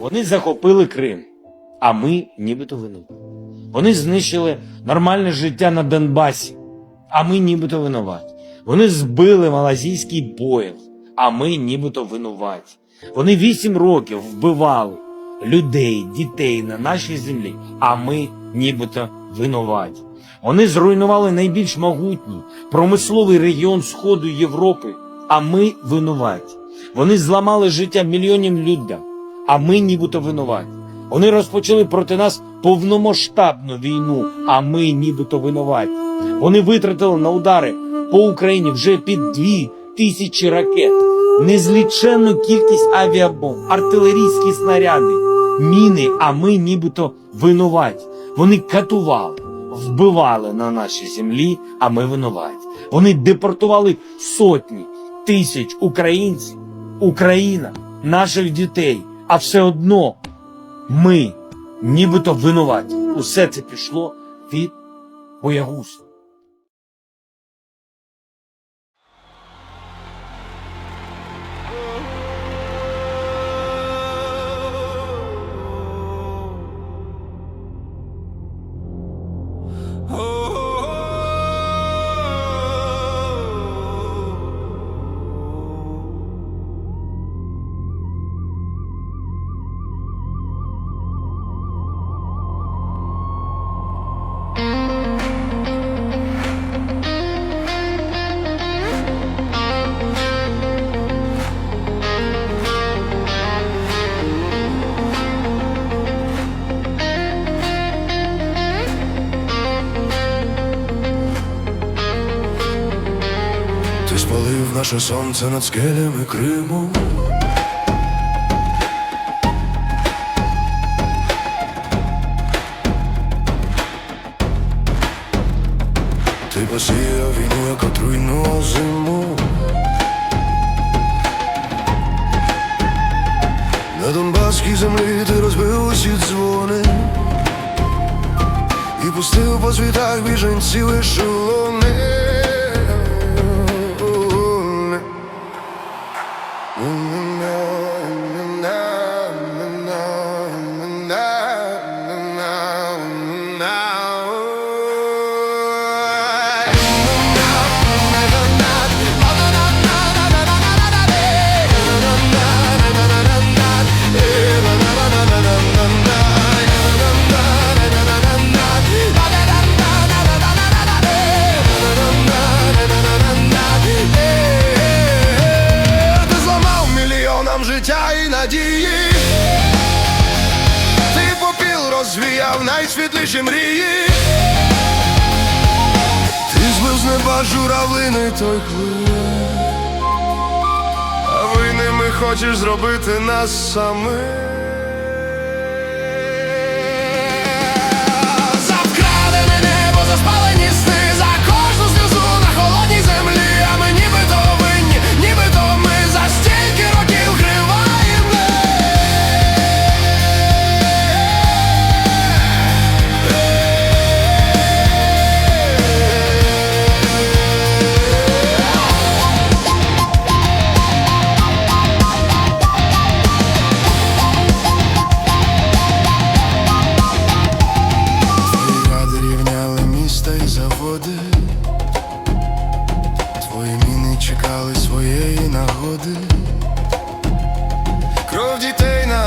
Вони захопили Крим, а ми нібито винуваті. Вони знищили нормальне життя на Донбасі, а ми нібито винуваті. Вони збили малазійський поїзд, а ми нібито винуваті. Вони вісім років вбивали людей, дітей на нашій землі, а ми нібито винуваті. Вони зруйнували найбільш могутній промисловий регіон Сходу Європи, а ми винуваті. Вони зламали життя мільйонів людям, а ми нібито винуваті. Вони розпочали проти нас повномасштабну війну, а ми нібито винуваті. Вони витратили на удари по Україні вже під дві тисячі ракет, незліченну кількість авіабомб, артилерійські снаряди, міни, а ми нібито винуваті. Вони катували, вбивали на нашій землі, а ми винуваті. Вони депортували сотні тисяч українців, Україна, наших дітей, а все одно ми нібито винуваті. Усе це пішло від боягузтва. Спалив наше сонце над скелями Криму. Ти посіяв війну, як отруйну зиму. На Донбаській землі ти розбив усі дзвони і пустив по світах біженців ешелони. Розвіяв найсвітліші мрії. Ти збив з неба журавлини той хвилин. А ви ними хочеш зробити нас самих.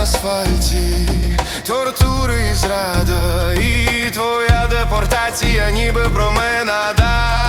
Асфальті, тортури і зрада, і твоя депортація, ніби промена.